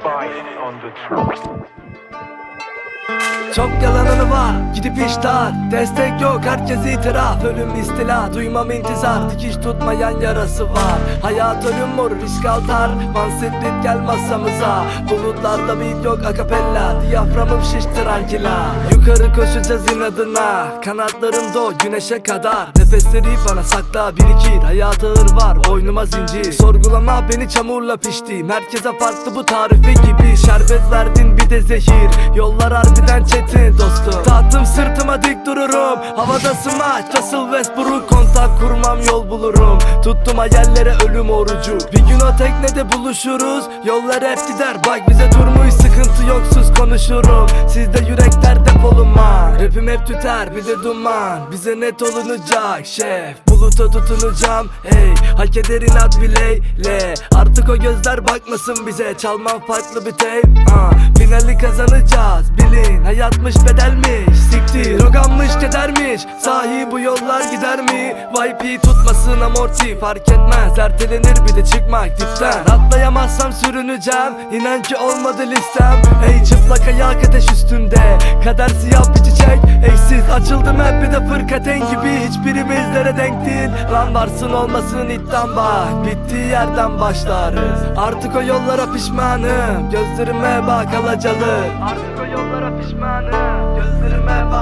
Bye on the track. Çok yalanını var gidip iştahar Destek yok herkes itiraf. Ölüm istila duymam intizar. Dikiş tutmayan yarası var. Hayat ölüm mor risk altar. Mansitlit gel masamıza. Bulutlarda beat yok akapella Diyaframım şiştir ankila Yukarı koşacağız inadına. Kanatlarım do güneşe kadar. Nefesleri bana sakla birikir. Hayat ağır var boynuma zincir. Sorgulama beni çamurla piştim Herkese farklı bu tarifi gibi. Şerbet verdin bir de zehir. Yollar harbiden çetin dostum. Tahtım sırtıma dik dururum. Havada smaç Russell Westbrook Kontak kurmam yol bulurum. Tuttum hayallere ölüm orucu. Bir gün o teknede buluşuruz. Yollar hep gider. Bak bize durmuş Sıkıntı yoksuz konuşurum. Sizde yürekler depoluma Rapim hep tüter bir de duman. Bize net olunacak şef. Buluta tutunacağım hey. Hak eder inat bileyle. Artık o gözler bakmasın bize. Çalmam farklı bir tape uh. Finali kazanacağız bilin. Hayatmış bedelmiş Siktir Roganmış kedermiş Sahi bu yollar gider mi? YP tutmasın amorti Fark etmez. Ertelenir bir de çıkmak dipten Atlayamazsam sürüneceğim İnan ki olmadı listem. Ey çıplak ayak ateş üstünde Kader siyah bir çiçek. Eşsiz açıldım hep bir de fırkaten gibi. Hiçbirimizlere denk değil. Lan varsın olmasın iddiam bak Bittiği yerden başlarız. Artık o yollara pişmanım. Gözlerime bak alacalı. Artık o yollara pişmanım. Gözlerime bak